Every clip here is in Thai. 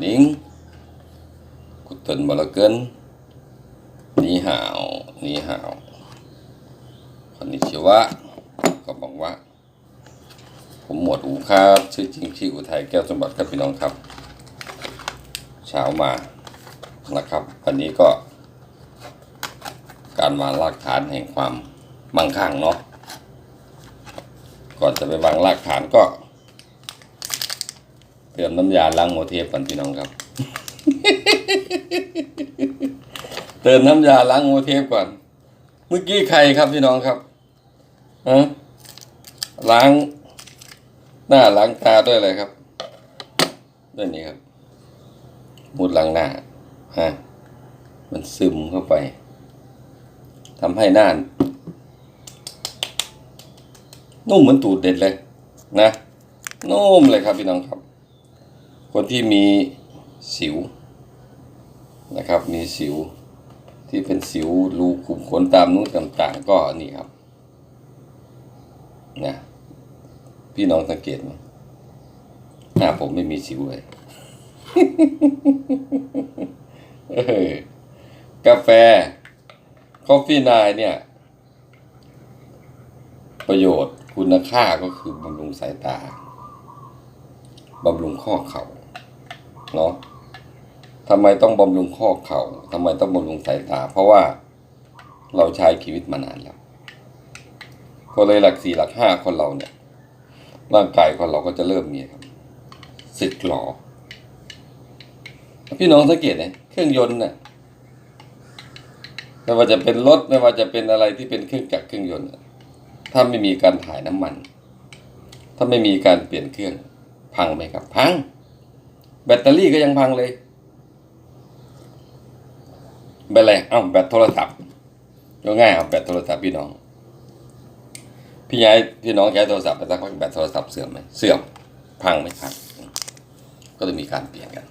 วัสดีครับ Good morning กุตนมลเกินนี่หาวนี่หาวคอนนิชิวะก็บอกว่า ผมหมวดอูครับชื่อจริงชื่ออุทัยแก้วสมบัติครับพี่น้องครับ เช้ามานะครับวันนี้ก็ การวางรากฐานแห่งความมั่งคั่งเนาะก่อนจะไปวางรากฐานก็ เติมน้ำยาล้างโมเทปก่อนพี่น้องครับ เติมน้ำยาล้างโมเทปก่อน เมื่อกี้ใครครับพี่น้องครับฮะล้าง หน้าล้างตาด้วยอะไรครับ ด้วยนี่ครับมุดล้างหน้าฮะมันซึมเข้าไปทำให้หน้านุ่มเหมือนตูดเด็ดเลย นะนุ่มเลยครับพี่น้องครับ คนที่มีสิวนะครับ มีสิวที่เป็นสิวรูขุมขนตามนู้นต่างๆ ก็นี่ครับนะพี่น้องสังเกตไหมหน้าผมไม่มีสิวเลยกาแฟคอฟฟี่นายเนี่ย ประโยชน์คุณค่าก็คือบำรุงสายตาบำรุงข้อเข่า เนาะทำไมต้องบำรุงข้อเข่าทำไมต้องบำรุงสายตา เพราะว่าเราใช้ชีวิตมานานแล้วพอเลยหลักสี่หลักห้าคนเราเนี่ย ร่างกายคนเราก็จะเริ่มมีครับสึกหลอพี่น้องสังเกตนะเครื่องยนต์เนี่ยไม่ว่าจะเป็นรถไม่ว่าจะเป็นอะไรที่เป็นเครื่องจักรเครื่องยนต์ถ้าไม่มีการถ่ายน้ำมัน ถ้าไม่มีการเปลี่ยนเครื่อง พังไหมครับ พัง บตเตอรี่ก็ยังพังเลยแบตอะไรเอ้าแบตโทรศัพท์ก็ง่ายเอาแบตโทรศัพท์พี่น้อง พี่ยายพี่น้องใช้โทรศัพท์ไปสักพักแบตโทรศัพท์เสื่อมไหมเสื่อมพังไหมพังก็จะมีการเปลี่ยนกัน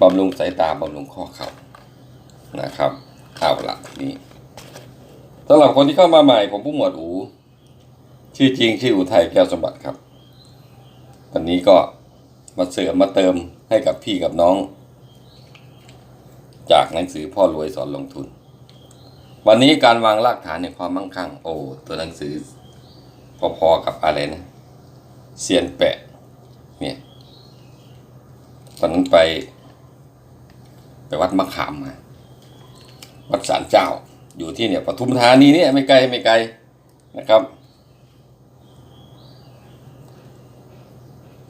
บำรุงสายตาบำรุงข้อเข่านะครับเอาละนี่สำหรับคนที่เข้ามาใหม่ผมผู้หมวดอู ชื่อจริงชื่ออุทัยแก้วสมบัติครับ วันนี้ก็ มาเสริมมาเติมให้กับพี่กับน้อง จากหนังสือพ่อรวยสอนลงทุน วันนี้การวางรากฐานในความมั่งคั่ง โอ้ตัวหนังสือพอๆกับอะไรนะเซียนแปะเนี่ยวันนั้นไป ไปวัดมะขามมา วัดสารเจ้าอยู่ที่เนี่ยปทุมธานีเนี่ยไม่ไกลไม่ไกลนะครับ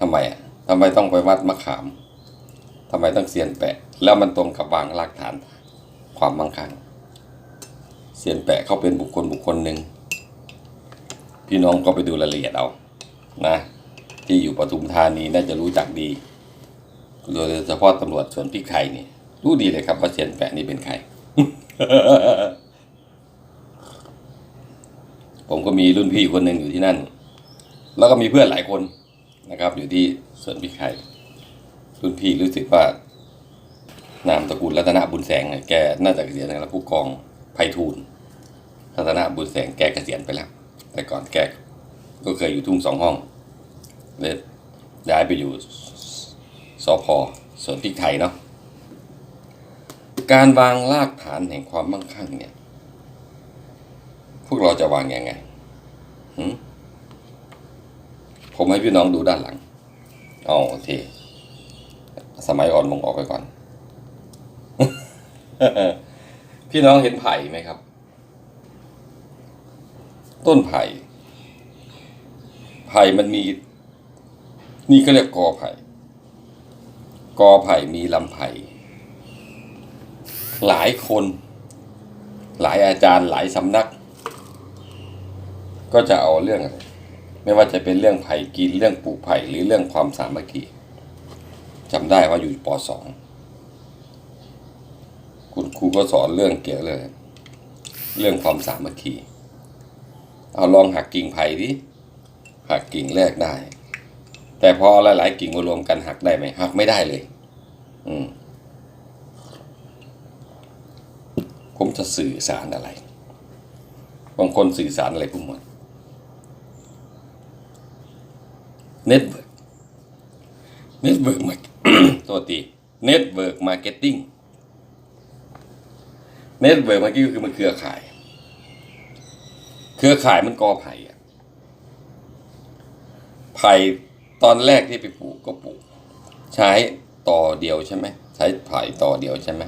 ทำไมอะ ทำไมต้องไปวัดมะขามทำไมต้องเซียนแปะ แล้วมันตรงกับวางรากฐาน ความมั่งคั่งเซียนแปะเขาเป็นบุคคลบุคคลหนึ่งพี่น้องก็ไปดูรายละเอียดเอานะ ที่อยู่ปทุมธานีน่าจะรู้จักดีโดยเฉพาะตำรวจส่วนพริกไทยนี่รู้ดีเลยครับว่าเซียนแปะนี่เป็นใคร ผมก็มีรุ่นพี่คนหนึ่งอยู่ที่นั่น แล้วก็มีเพื่อนหลายคน นะครับ อยู่ที่สวนพิไทยรุ่นพี่รู้สึกว่านามตระกูลรัตนบุญแสงเนี่ยแกน่าจะเกษียณแล้วผู้กองไพฑูรย์รัตนบุญแสงแกเกษียณไปแล้ว แต่ก่อนแกก็เคยอยู่ทุ่งสองห้องเลยย้ายไปอยู่สพสวนพริกไทยเนาะการวางรากฐานแห่งความมั่งคั่งเนี่ย พวกเราจะวางยังไงหืม ผมให้พี่น้องดูด้านหลังอ๋อโอเคสมัยอ่อนลงออกไปก่อน พี่น้องเห็นไผ่ไหมครับ ต้นไผ่ ไผ่มันมี นี่ก็เรียกกอไผ่ กอไผ่มีลำไผ่ หลายคน หลายอาจารย์หลายสำนัก ก็จะเอาเรื่องอะไร ไม่ว่าจะเป็นเรื่องไผ่กินเรื่องปลูกไผ่หรือเรื่องความสามัคคีจำได้ว่าอยู่ปสองคุณครูก็สอนเรื่องเกี่ยวเลย เรื่องความสามัคคีเอาลองหักกิ่งไผ่ดิหักกิ่งแรกได้ แต่พอหลาย ๆ กิ่งมารวมกันหักได้ไหมหักไม่ได้เลย อืมผมจะสื่อสารอะไร บางคนสื่อสารอะไรพวกมัน เน็ตเวิร์กเน็ตเวิร์กมาตัวตีเน็ตเวิร์กมาร์เก็ตติ้งเน็ตเวิร์กมาร์เก็ตก็คือมันเครือข่าย เครือข่ายมันกอไผ่อะไผ่ตอนแรกที่ไปปลูกก็ปลูก ใช้ต่อเดียวใช่ไหมใช้ไผ่ต่อเดียวใช่ไหม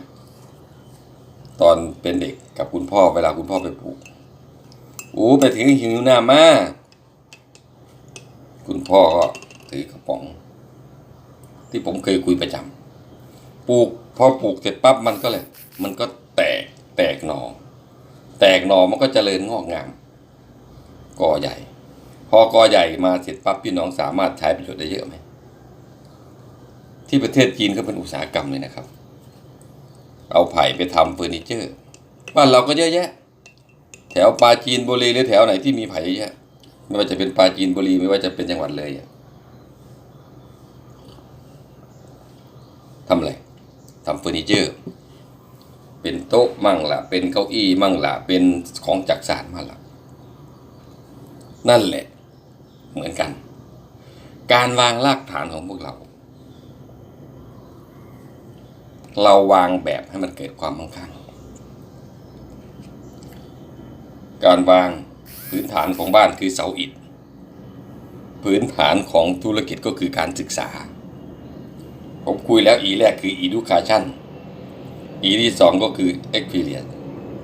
ตอนเป็นเด็กกับคุณพ่อเวลาคุณพ่อไปปลูกอู้ไปถึงหิวหน้ามา คุณพ่อก็ถือกระป๋อง ที่ผมเคยคุยประจำปลูกพอปลูกเสร็จปั๊บมันก็เลย มันก็แตกแตกหนอแตกหนอมันก็เจริญงอกงามกอใหญ่ พอกอใหญ่มาเสร็จปั๊บพี่น้องสามารถใช้ประโยชน์ได้เยอะไหมที่ประเทศจีนก็เป็นอุตสาหกรรมเลยนะครับ เอาไผ่ไปทำเฟอร์นิเจอร์ บ้านเราก็เยอะแยะ แถวปาจีนบุรีหรือแถวไหนที่มีไผ่เยอะ ไม่ว่าจะเป็นปราจีนบุรีไม่ว่าจะเป็นจังหวัดเลยทำอะไรทำเฟอร์นิเจอร์ เป็นโต๊ะมั่งละเป็นเก้าอี้มั่งละเป็นของจักสานมั่งละนั่นแหละ เหมือนกัน การวางรากฐานของพวกเรา เราวางแบบให้มันเกิดความมั่งคั่ง การวาง พื้นฐานของบ้านคือเสาอิฐ พื้นฐานของธุรกิจก็คือการศึกษา ผมคุยแล้วอีแรกคือ education อีที่สองก็คือ experience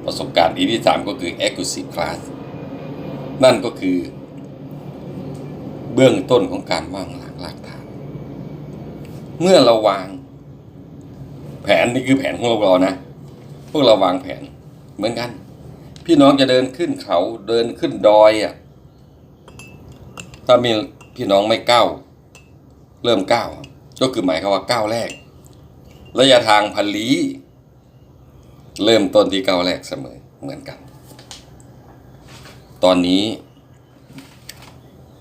ประสบการณ์อีที่สามก็คือ exclusive class นั่นก็คือ เบื้องต้นของการวางหลักรากฐาน เมื่อเราวาง แผนนี่คือแผนของเรานะ พวกเราวางแผนเหมือนกัน พี่น้องจะเดินขึ้นเขาเดินขึ้นดอยอะถ้ามีพี่น้องไม่ก้าวเริ่มก้าวก็คือหมายความว่าก้าวแรก ระยะทางพันลี้เริ่มต้นที่ก้าวแรกเสมอเหมือนกัน ตอนนี้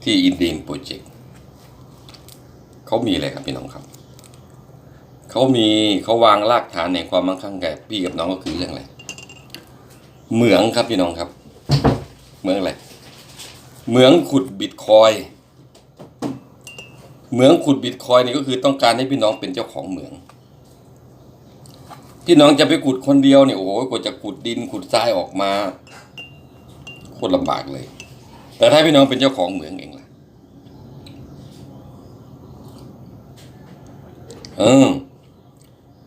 ที่อินดีมโปรเจกต์เขามีอะไรครับพี่น้องครับ เขามีเขาวางรากฐานในความมั่งคั่งแก่พี่กับน้องก็คือเรื่องอะไร เหมืองครับพี่น้องครับ เหมืองอะไรเหมืองขุดบิตคอยเหมืองขุดบิตคอยน์นี่ก็คือต้องการให้พี่น้องเป็นเจ้าของเหมือง พี่น้องจะไปขุดคนเดียวเนี่ยโอ้โหกว่าจะขุดดินขุดทรายออกมาโคตรลำบากเลย แต่ถ้าพี่น้องเป็นเจ้าของเหมืองเองล่ะเออ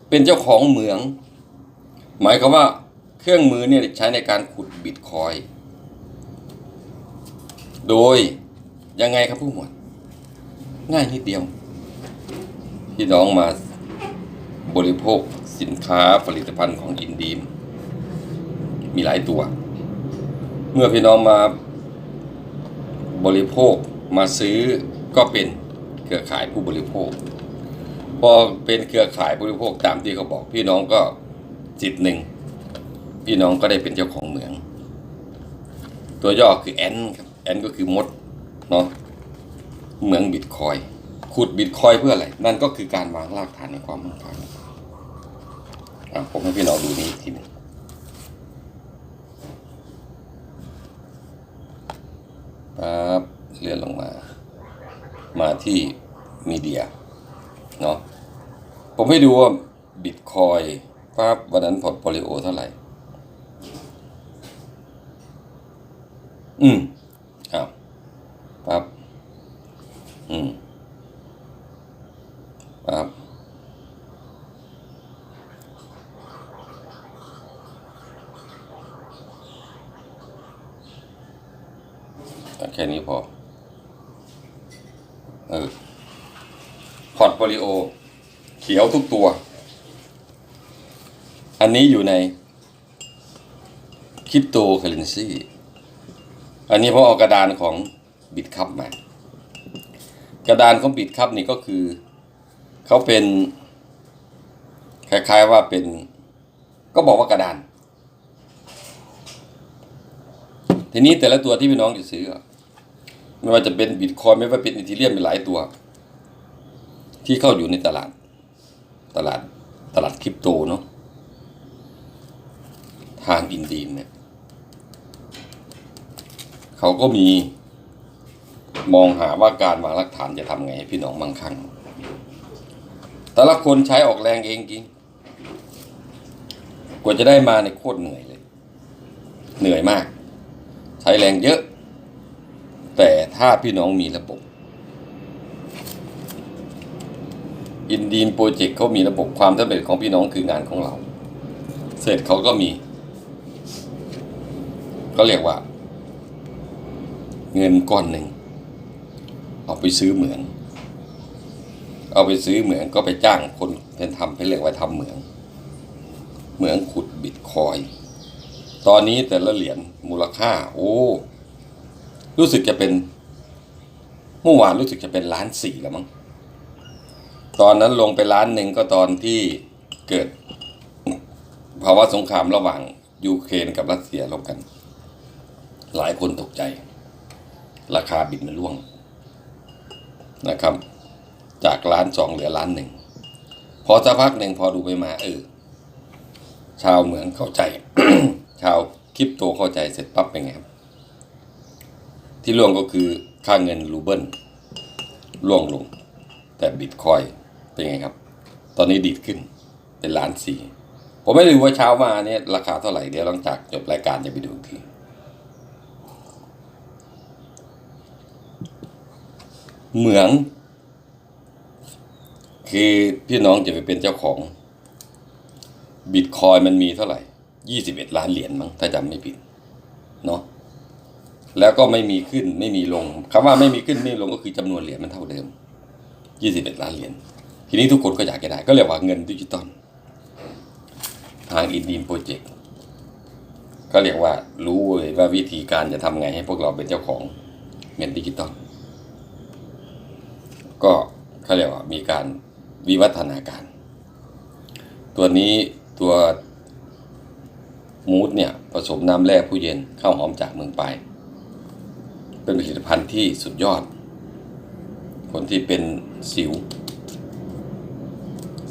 เป็นเจ้าของเหมือง หมายความว่า เครื่องมือเนี่ยใช้ในการขุดบิตคอย โดยยังไงครับผู้หมวด ง่ายนิดเดียว พี่น้องมาบริโภคสินค้าผลิตภัณฑ์ของอินดีม มีหลายตัว เมื่อพี่น้องมาบริโภคมาซื้อก็เป็นเครือข่ายผู้บริโภค พอเป็นเครือข่ายผู้บริโภคตามที่เขาบอกพี่น้องก็จิตหนึ่ง พี่น้องก็ได้เป็นเจ้าของเหมือง ตัวย่อคือแอนครับแอนก็คือมดเนาะเหมืองบิตคอยขุดบิตคอยเพื่ออะไร นั่นก็คือการวางรากฐานในความมั่งคั่งอะผมให้พี่น้องดูนี้อีกทีนึ่งปั๊บเลื่อนลงมา มาที่มีเดียเนาะผมให้ดูว่าบิตคอยปั๊บวันนั้นพอร์ตโฟลิโอเท่าไหร่ อืมอ้าวปั๊บอืมปั๊บแค่นี้พอ เออ พอร์ตโฟลิโอ เขียวทุกตัว อันนี้อยู่ในคริปโตเคอเรนซี อันนี้ผมเอากระดานของบิตคัพมากระดานของบิตคัพนี่ก็คือเขาเป็นคล้ายๆว่าเป็น ก็บอกว่ากระดาน ทีนี้แต่ละตัวที่พี่น้องจะซื้อ ไม่ว่าจะเป็นบิตคอยไม่ว่าเป็นอีทีเรียมเป็นหลายตัว ที่เข้าอยู่ในตลาด ตลาดตลาดคริปโตเนาะทางอินดีมเนี่ย เขาก็มีมองหาว่าการวางรากฐานจะทำไงให้พี่น้องมั่งคั่งแต่ละคนใช้ออกแรงเองจริงกว่าจะได้มาในโคตรเหนื่อยเลย เหนื่อยมาก ใช้แรงเยอะ แต่ถ้าพี่น้องมีระบบอินดีมโปรเจกต์เขามีระบบความสำเร็จของพี่น้องคืองานของเรา เสร็จเขาก็มี ก็เรียกว่า เงินก้อนหนึ่ง เอาไปซื้อเหมือง เอาไปซื้อเหมืองก็ไปจ้างคนเป็นทำเป็นเรียกว่าทำเหมือง เหมืองขุดบิตคอย ตอนนี้แต่ละเหรียญมูลค่า โอ้ รู้สึกจะเป็นเมื่อวานรู้สึกจะเป็นล้านสี่แล้วมั้ง ตอนนั้นลงไปล้านหนึ่งก็ตอนที่เกิดภาวะสงครามระหว่างยูเครนกับรัสเซียรบกัน หลายคนตกใจ ราคาบิตมันร่วงนะครับ จากล้านสองเหลือล้านหนึ่งพอสักพักหนึ่งพอดูไปมาเออชาวเหมืองเข้าใจ ชาวคริปโตเข้าใจเสร็จปั๊บเป็นไงครับ ที่ร่วงก็คือค่าเงินรูเบิลร่วงลง แต่บิตคอยเป็นไงครับ ตอนนี้ดีดขึ้นเป็นล้านสี่ผมไม่รู้ว่าเช้ามาเนี่ยราคาเท่าไหร่เดี๋ยวหลังจากจบรายการจะไปดูอีกที เหมือง คือพี่น้องจะไปเป็นเจ้าของบิตคอยมันมีเท่าไหร่ยี่สิบเอ็ดล้านเหรียญมั้งถ้าจำไม่ผิดเนาะแล้วก็ไม่มีขึ้นไม่มีลงคำว่าไม่มีขึ้นไม่มีลงก็คือจำนวนเหรียญมันเท่าเดิมยี่สิบเอ็ดล้านเหรียญทีนี้ทุกคนก็อยากจะได้ ก็เรียกว่าเงินดิจิตอลทางอินดีมโปรเจกต์ก็เรียกว่ารู้เลยว่าวิธีการจะทำไงให้พวกเราเป็นเจ้าของเงินดิจิตอล ก็เขาเรียกว่ามีการวิวัฒนาการ ตัวนี้ตัวมูดเนี่ยผสมน้ำแร่ผู้เย็นข้าวหอมจากเมืองไป เป็นผลิตภัณฑ์ที่สุดยอด คนที่เป็นสิว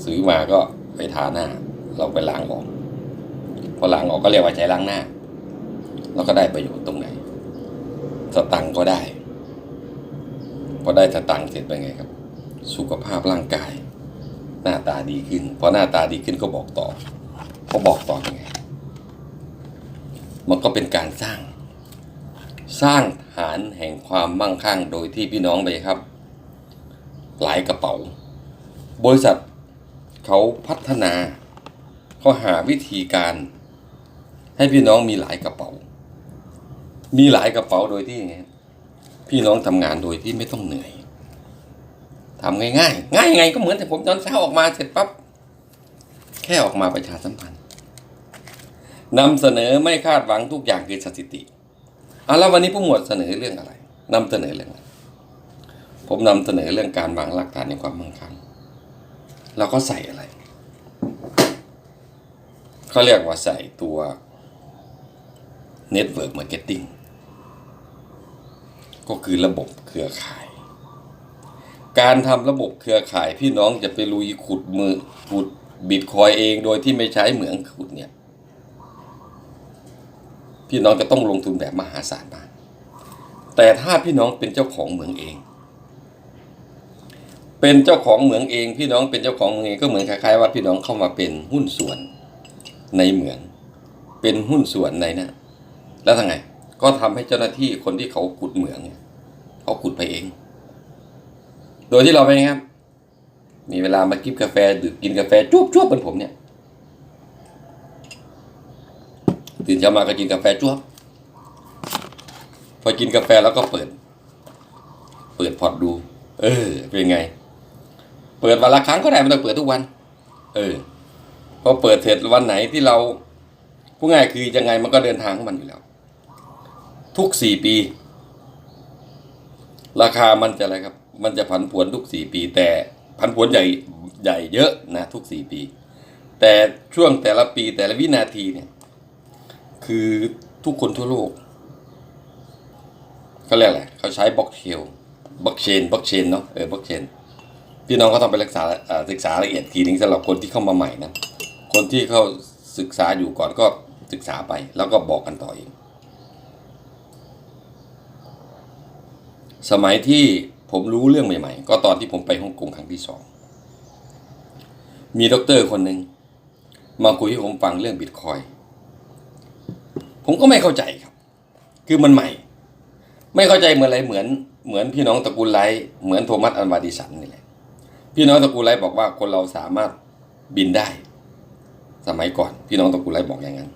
ซื้อมาก็ไปทาหน้า เราไปล้างออก พอล้างออกก็เรียกว่าใช้ล้างหน้าเราก็ได้ประโยชน์ตรงไหน สตังก็ได้ อได้สตังค์เสร็จเป็นไงครับ สุขภาพร่างกาย หน้าตาดีขึ้นพอหน้าตาดีขึ้นก็บอกต่อพอบอกต่อยังไง มันก็เป็นการสร้าง สร้างฐานแห่งความมั่งคั่งโดยที่พี่น้องไปครับ หลายกระเป๋า บริษัทเขาพัฒนาเขาหาวิธีการ ให้พี่น้องมีหลายกระเป๋า มีหลายกระเป๋าโดยที่ไง พี่น้องทำงานโดยที่ไม่ต้องเหนื่อยทำง่ายๆง่ายยังไงก็เหมือนแต่ผมตอนเช้าออกมาเสร็จปั๊บแค่ออกมาประชาสัมพันธ์นำเสนอไม่คาดหวังทุกอย่างคือสถิติอะแล้ววันนี้ผู้หมวดเสนอเรื่องอะไรนำเสนอเรื่องอะไรผมนำเสนอเรื่องการวางรากฐานในความมั่งคั่งเราก็ใส่อะไรเขาเรียกว่าใส่ตัว Network Marketing ก็คือระบบเครือข่าย การทำระบบเครือข่ายพี่น้องจะไปลุยขุดมือขุดบิตคอยเองโดยที่ไม่ใช้เหมืองขุดเนี่ยพี่น้องจะต้องลงทุนแบบมหาศาลมากแต่ถ้าพี่น้องเป็นเจ้าของเหมืองเอง เป็นเจ้าของเหมืองเอง พี่น้องเป็นเจ้าของเหมืองเองก็เหมือนคล้ายๆว่าพี่น้องเข้ามาเป็นหุ้นส่วนในเหมือง เป็นหุ้นส่วนในนะแล้วทำไง ก็ทำให้เจ้าหน้าที่คนที่เขาขุดเหมืองเขาขุดไปเอง โดยที่เราไปนไงครับมีเวลามากิบกาแฟดื่มกินกาแฟจุ๊บจุ๊บเป็นผมเนี่ยตื่นเช้ามาก็กินกาแฟจุ๊บพอกินกาแฟแล้วก็เปิด เปิดพอร์ตดู เออ เป็นไง เปิดวันละครั้งก็ได้ไม่ต้องเปิดทุกวัน เออพอเปิดเสร็จวันไหนที่เราผู้ง่ายคือยังไงมันก็เดินทางของมันอยู่แล้ว ทุกสี่ปี ราคามันจะอะไรครับ มันจะผันผวนทุกสี่ปี แต่ผันผวนใหญ่ใหญ่เยอะนะทุกสี่ปี แต่ช่วงแต่ละปีแต่ละวินาทีเนี่ยคือทุกคนทั่วโลกเขาเรียกอะไรเขาใช้บล็อกเชลบล็อกเชนบล็อกเชนเนาะเออบล็อกเชนพี่น้องก็ต้องไปรักษาอ่าศึกษาละเอียดทีนึงสำหรับคนที่เข้ามาใหม่นะคนที่เขาศึกษาอยู่ก่อนก็ศึกษาไปแล้วก็บอกกันต่อเอง สมัยที่ผมรู้เรื่องใหม่ ๆ ก็ตอนที่ผมไปฮ่องกงครั้งที่สอง มีด็อกเตอร์คนหนึ่งมาคุยให้ผมฟังเรื่องบิตคอยผมก็ไม่เข้าใจครับ คือมันใหม่ ไม่เข้าใจเหมือนอะไรเหมือนเหมือนพี่น้องตระกูลไลท์เหมือนโทมัสอัลวาดิสันนี่แหละ พี่น้องตระกูลไลท์บอกว่าคนเราสามารถบินได้ สมัยก่อน พี่น้องตระกูลไลท์บอกอย่างนั้น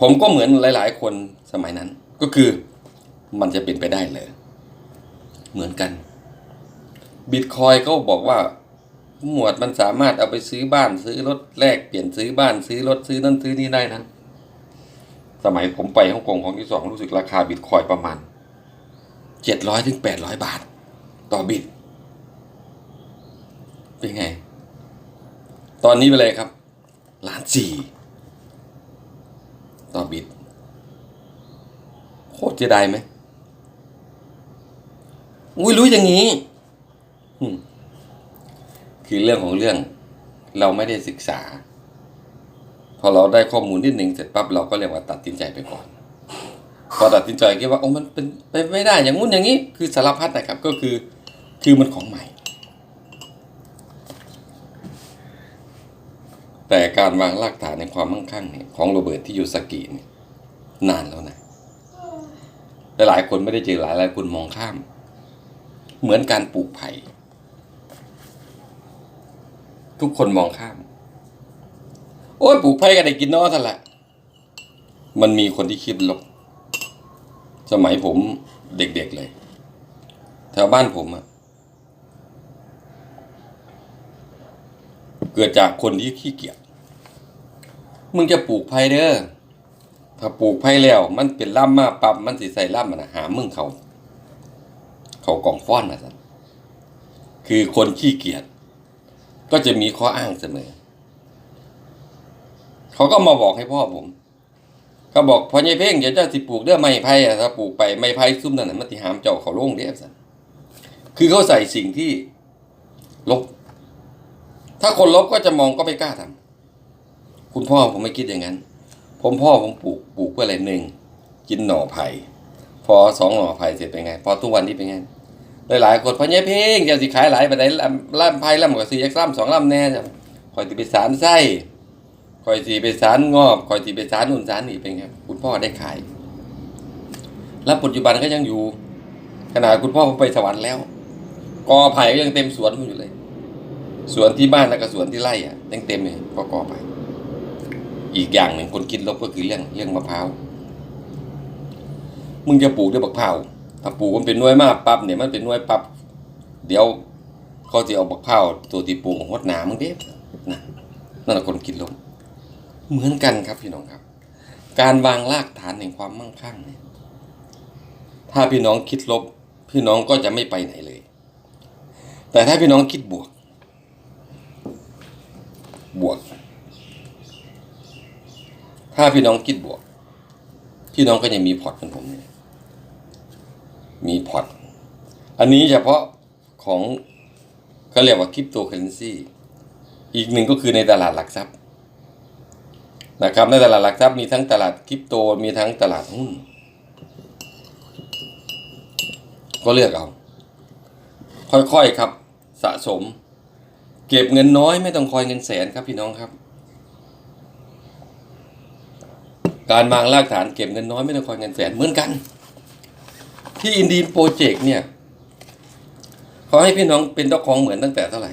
ผมก็เหมือนหลาย ๆ คนสมัยนั้น ก็คือมันจะเป็นไปได้เลย เหมือนกันบิตคอยเขาบอกว่า หมวดมันสามารถเอาไปซื้อบ้านซื้อรถแลกเปลี่ยนซื้อบ้านซื้อรถซื้อนั่นซื้อนี่ได้นั้นสมัยผมไปฮ่องกงของที่สองรู้สึกราคาบิตคอยประมาณเจ็ดร้อยถึงแปดร้อยบาท ต่อบิต เป็นไง ตอนนี้เป็นไรครับล้านสี่ต่อบิต โคตรจะได้ไหม อุ้ยรู้อย่างนี้คือเรื่องของเรื่องเราไม่ได้ศึกษา พอเราได้ข้อมูลนิดหนึ่งเสร็จปั๊บเราก็เรียกว่าตัดสินใจไปก่อน พอตัดสินใจคิดว่าโอ้มันเป็นไปไม่ได้อย่างงู้นอย่างนี้ คือสารพัดนะครับ ก็คือคือมันของใหม่ แต่การวางรากฐานในความมั่งคั่งเนี่ยของโรเบิร์ตที่ยูสกิเนี่ยนานแล้วนะหลายคนไม่ได้เจอหลายหลายคนมองข้าม เหมือนการปลูกไผ่ทุกคนมองข้าม โอ้ยปลูกไผ่ก็ได้กินนอท่านละมันมีคนที่คิดลบ สมัยผมเด็กๆเลยแถวบ้านผมอะเกิดจากคนที่ขี้เกียจมึงจะปลูกไผ่เด้อถ้าปลูกไผ่แล้ว มันเป็นล่ำมาปั๊บมันสิใส่ล่ำมันนะหามึงเขา เขากองฟ้อนนะสันคือคนขี้เกียจก็จะมีข้ออ้างเสมอ เขาก็มาบอกให้พ่อผม เขาบอกพอใหญ่เพ่งเดี๋ยวเจ้าสิปลูกเด้อไม้ไผ่อะถ้าปลูกไปไม้ไผ่ซุ่มนั่นมันสิหามเจ้าเขาโล่งเด้อสันคือเขาใส่สิ่งที่ลบ ถ้าคนลบก็จะมองก็ไม่กล้าทำคุณพ่อผมไม่คิดอย่างนั้น ผมพ่อผมปลูกปลูกเพื่ออะไรหนึ่งกินหน่อไผ่พอสองหน่อไผ่เสร็จเป็นไง พอทุกวันนี้เป็นไง หลายๆคนพอเนี้ยเพ่งจะสิขายหลายไปไหนล่ำไผ่ล่ำกับสี่ยักษ์ล่ำสองล่ำแน่จ้ะคอยตีไปสารไส้คอยตีไปสารงอบคอยตีไปสารนู่นสารนี่เป็นไงคุณพ่อได้ขาย แล้วปัจจุบันก็ยังอยู่ ขนาดคุณพ่อไปสวรรค์แล้วกอไผ่ก็ยังเต็มสวนผมอยู่เลย สวนที่บ้านแล้วก็สวนที่ไร่อะยังเต็มเลยก็กอไผ่อีกอย่างหนึ่งคนคิดลบก็คือเรื่องเรื่องมะพร้าวมึงจะปลูกด้วยมะพร้าว ถ้าปลูกมันเป็นน่วยมากปั๊บเนี่ยมันเป็นน่วยปั๊บเดี๋ยวเขาจะเอามะพร้าตัวที่ปลูกของหดหนามึงเด็นะนั่นแหละคนคิดลบเหมือนกันครับพี่น้องครับ การวางรากฐานแห่งความมั่งคั่งเนี่ยถ้าพี่น้องคิดลบ พี่น้องก็จะไม่ไปไหนเลย แต่ถ้าพี่น้องคิดบวก บวก ถ้าพี่น้องคิดบวก พี่น้องก็ยังมีพอร์ตเหมือนผมเนี่ย มีพอร์ตอันนี้เฉพาะของเขาเรียกว่าคริปโตเคอเรนซีอีกหนึ่งก็คือในตลาดหลักทรัพย์นะครับในตลาดหลักทรัพย์มีทั้งตลาดคริปโตมีทั้งตลาดหุ้น ก็เลือกเอา ค่อยๆครับ สะสม เก็บเงินน้อยไม่ต้องคอยเงินแสนครับพี่น้องครับ การวางรากฐานเก็บเงินน้อยไม่ต้องคอยเงินแสนเหมือนกัน ที่อินดีนโปรเจกต์เนี่ยเขาให้พี่น้องเป็นเจ้าของเหมือนตั้งแต่เท่าไหร่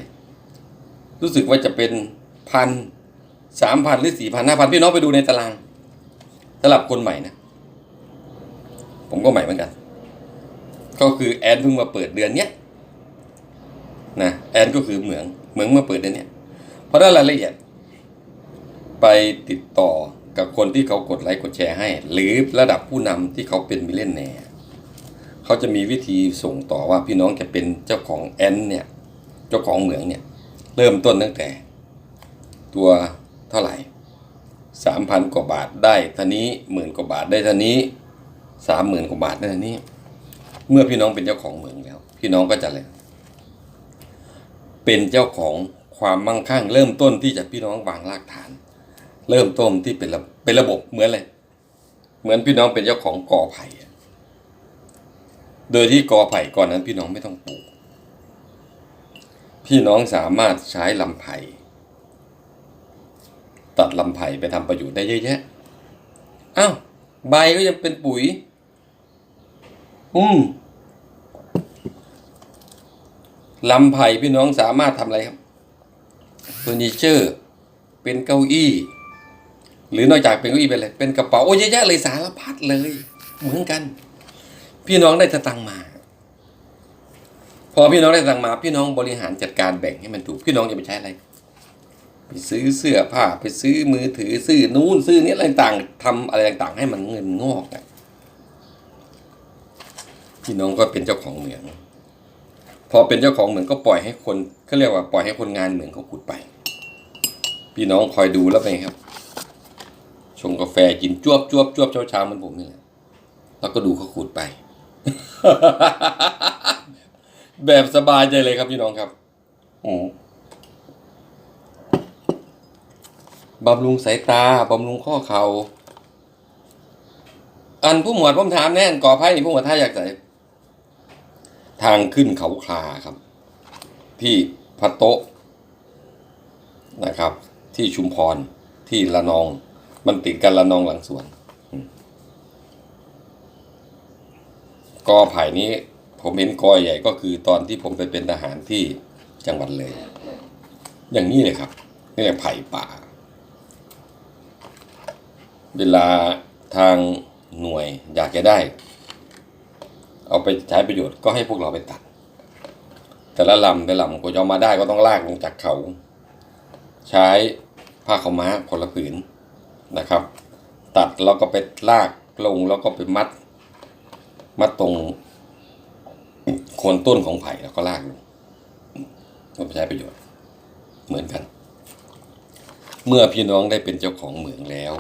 รู้สึกว่าจะเป็นพันสามพันหรือสี่พันห้าพันพี่น้องไปดูในตารางสำหรับคนใหม่นะ ผมก็ใหม่เหมือนกัน ก็คือแอนเพิ่งมาเปิดเดือนเนี้ยนะแอนก็คือเหมืองเหมืองมาเปิดเดือนเนี้ยเพราะได้รายละเอียด ไปติดต่อกับคนที่เขากดไลค์กดแชร์ให้ หรือระดับผู้นำที่เขาเป็นมิเลนแนร์ เขาจะมีวิธีส่งต่อว่าพี่น้องจะเป็นเจ้าของแอนเนี่ยเจ้าของเหมืองเนี่ยเริ่มต้นตั้งแต่ ตัวเท่าไหร่สามพันกว่าบาทได้เท่านี้หมื่นกว่าบาทได้เท่านี้สามหมื่นกว่าบาทได้เท่านี้ เมื่อพี่น้องเป็นเจ้าของเหมืองแล้ว พี่น้องก็จะเลยเป็นเจ้าของความมั่งคั่ง เริ่มต้นที่จะพี่น้องวางรากฐาน เริ่มต้นที่เป็นระเป็นระบบเหมือนเลยเหมือนพี่น้องเป็นเจ้าของกอไผ่ โดยที่กอไผ่ก่อนนั้นพี่น้องไม่ต้องปลูก พี่น้องสามารถใช้ลำไผ่ตัดลำไผ่ไปทำประโยชน์ได้เยอะแยะอ้าวใบก็ยังเป็นปุ๋ย อืมลำไผ่พี่น้องสามารถทำอะไรครับเฟอร์นิเจอร์ เป็นเก้าอี้ หรือนอกจากเป็นเก้าอี้เป็นอะไร เป็นกระเป๋า โอ้เยอะแยะเลยสารพัดเลย เหมือนกัน พี่น้องได้สตังมา พอพี่น้องได้สตังมา พี่น้องบริหารจัดการแบ่งให้มันถูก พี่น้องจะไปใช้อะไร ไปซื้อเสื้อผ้าไปซื้อมือถือซื้อนู่นซื้อนี้อะไรต่างๆทำอะไรต่างให้มันเงินงอกอะพี่น้องก็เป็นเจ้าของเหมือง พอเป็นเจ้าของเหมืองก็ปล่อยให้คนเขาเรียกว่าปล่อยให้คนงานเหมืองเขาขุดไป พี่น้องคอยดูแล้วไปครับชงกาแฟกินจวบจวบจวบเช้าเช้าๆมันผมนี่แหละแล้วก็ดูเขาขุดไป แบบสบายใจเลยครับพี่น้องครับอืบำรุงสายตา บำรุงข้อเขา่าอันผู้หมวดผมถามแน่นก่อไพ่ผู้หมวดท่าอยากใส่ทางขึ้นเขาคลาครับ ที่พัตโตะนะครับ ที่ชุมพรที่ละนอง มันติดกันละนองหลังสวน กอไผ่นี้ผมเห็นกอใหญ่ก็คือตอนที่ผมไปเป็นทหารที่จังหวัดเลย อย่างนี้เลยครับนี่แหละไผ่ป่า เวลาทางหน่วยอยากจะได้ เอาไปใช้ประโยชน์ก็ให้พวกเราไปตัด แต่ละลำแต่ละลำก็จะเอามาได้ก็ต้องลากลงจากเขา ใช้ผ้าขาวม้าคนละผืนนะครับ ตัดแล้วก็ไปลากลงแล้วก็ไปมัด มัดตรงโคนต้นของไผ่แล้วก็ลากลงก็ไปใช้ประโยชน์ เหมือนกัน เมื่อพี่น้องได้เป็นเจ้าของเหมืองแล้ว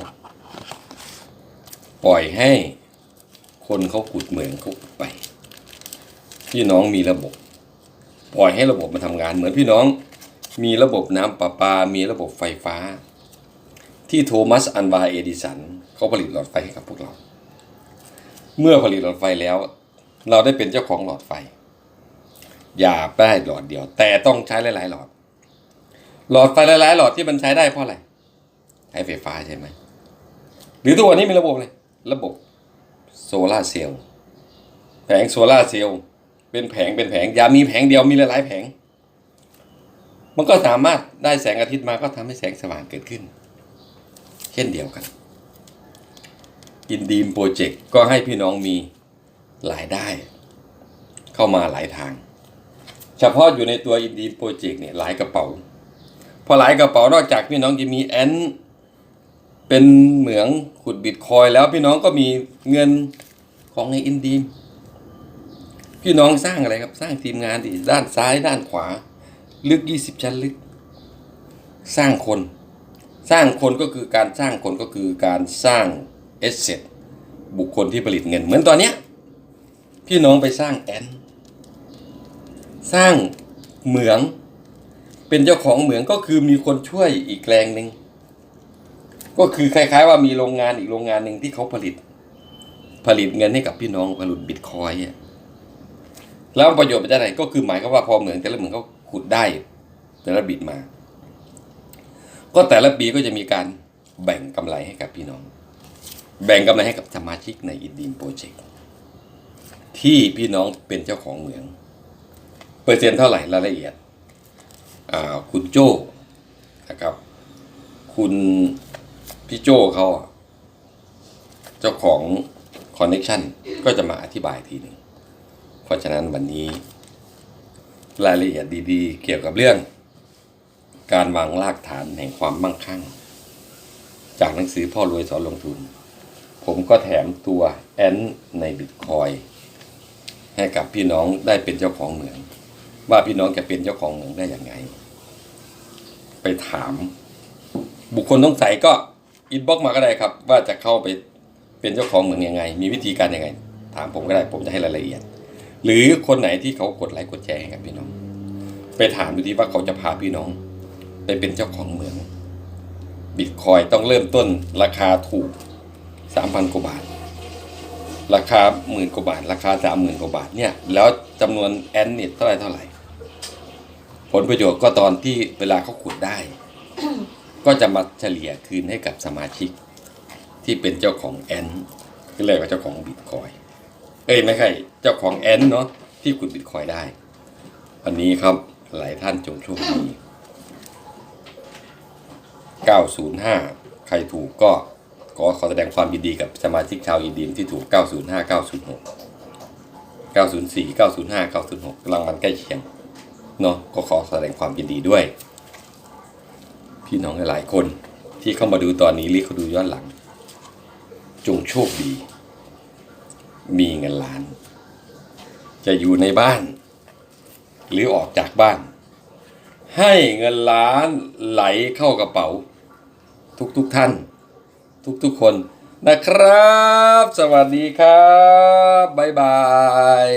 ปล่อยให้คนเขาขุดเหมืองเขาขุดไป พี่น้องมีระบบ ปล่อยให้ระบบมาทำงาน เหมือนพี่น้องมีระบบน้ำประปา มีระบบไฟฟ้า ที่โทมัสอันวาเอดิสันเขาผลิตหลอดไฟให้กับพวกเรา เมื่อผลิตหลอดไฟแล้ว เราได้เป็นเจ้าของหลอดไฟ อย่าได้หลอดเดียว แต่ต้องใช้หลาย ๆ หลอด หลอดไฟหลาย ๆ หลอดที่มันใช้ได้เพราะอะไรใช้ไฟฟ้าใช่ไหมหรือทุกวันนี้มีระบบเลยระบบโซลาร์เซลล์แผงโซลาร์เซลล์เป็นแผงเป็นแผงอย่ามีแผงเดียวมีหลาย ๆ แผง มันก็สามารถได้แสงอาทิตย์มาก็ทำให้แสงสว่างเกิดขึ้น เช่นเดียวกัน อินดีมโปรเจกต์ก็ให้พี่น้องมีรายได้ เข้ามาหลายทาง เฉพาะอยู่ในตัวอินดีมโปรเจกต์เนี่ยหลายกระเป๋า พอหลายกระเป๋านอกจากพี่น้องจะมีแอนเป็นเหมืองขุดบิตคอยแล้วพี่น้องก็มีเงินของในอินดีมพี่น้องสร้างอะไรครับสร้างทีมงานดีด้านซ้ายด้านขวา ลึกยี่สิบชั้นลึก สร้างคน สร้างคนก็คือการสร้างคนก็คือการสร้าง เอสเซทบุคคลที่ผลิตเงิน เหมือนตอนเนี้ยพี่น้องไปสร้างแอนสร้างเหมือง เป็นเจ้าของเหมืองก็คือมีคนช่วยอีกแรงหนึ่งก็คือคล้าย ๆ ว่ามีโรงงานอีกโรงงานหนึ่งที่เขาผลิต ผลิตเงินให้กับพี่น้องผลิตบิตคอยน์แล้วประโยชน์เป็นอะไรก็คือหมายความว่าพอเหมืองแต่ละเหมืองเขาขุดได้ แต่ละบิตมา ก็แต่ละปีก็จะมีการแบ่งกำไรให้กับพี่น้อง แบ่งกำไรให้กับสมาชิกในอินดีมโปรเจกต์ที่พี่น้องเป็นเจ้าของเหมือง เปอร์เซ็นต์เท่าไหร่รายละเอียดคุณโจ้นะครับ คุณพี่โจ้เขาเจ้าของคอนเน็ชันก็จะมาอธิบายทีหนึ่งเพราะฉะนั้นวันนี้ รายละเอียดดีๆ เกี่ยวกับเรื่อง การวางรากฐานแห่งความมั่งคั่ง จากหนังสือพ่อรวยสอนลงทุน ผมก็แถมตัวแอนในบิตคอยให้กับพี่น้องได้เป็นเจ้าของเหมือง ว่าพี่น้องจะเป็นเจ้าของเหมืองได้อย่างไง ไปถาม บุคคลต้องใส่ก็อินบ็อกมาก็ได้ครับ ว่าจะเข้าไปเป็นเจ้าของเหมืองยังไง มีวิธีการยังไง ถามผมก็ได้ผมจะให้รายละเอียด หรือคนไหนที่เขากดไลค์กดแชร์ให้กับพี่น้อง ไปถามดูที่ว่าเขาจะพาพี่น้อง ไปเป็นเจ้าของเหมืองบิตคอยต้องเริ่มต้นราคาถูก สามพันกว่าบาท ราคาหมื่นกว่าบาท ราคาสามหมื่นกว่าบาทเนี่ยแล้วจำนวนแอนนิตเท่าไหร่เท่าไหร่ ผลประโยชน์ก็ตอนที่เวลาเขาขุดได้ ก็จะมาเฉลี่ยคืนให้กับสมาชิก ที่เป็นเจ้าของแอนก็เรียว่าเจ้าของบิตคอยเอ้ยไม่ใช่เจ้าของแอนเนาะที่ขุดบิตคอยได้วันนี้ครับหลายท่านจงโชคดี905 ใครถูกก็ ขอขอแสดงความยินดีกับสมาชิกชาวอินเดียที่ถูก 905 906 904 905 906รางวัลใกล้เคียงเนาะก็ขอแสดงความยินดีด้วย พี่น้องหลายคนที่เข้ามาดูตอนนี้หรือเขาดูย้อนหลัง จงโชคดี มีเงินล้าน จะอยู่ในบ้าน หรือออกจากบ้าน ให้เงินล้านไหลเข้ากระเป๋า ทุกๆทท่าน ทุกๆคนนะครับ สวัสดีครับบ๊ายบาย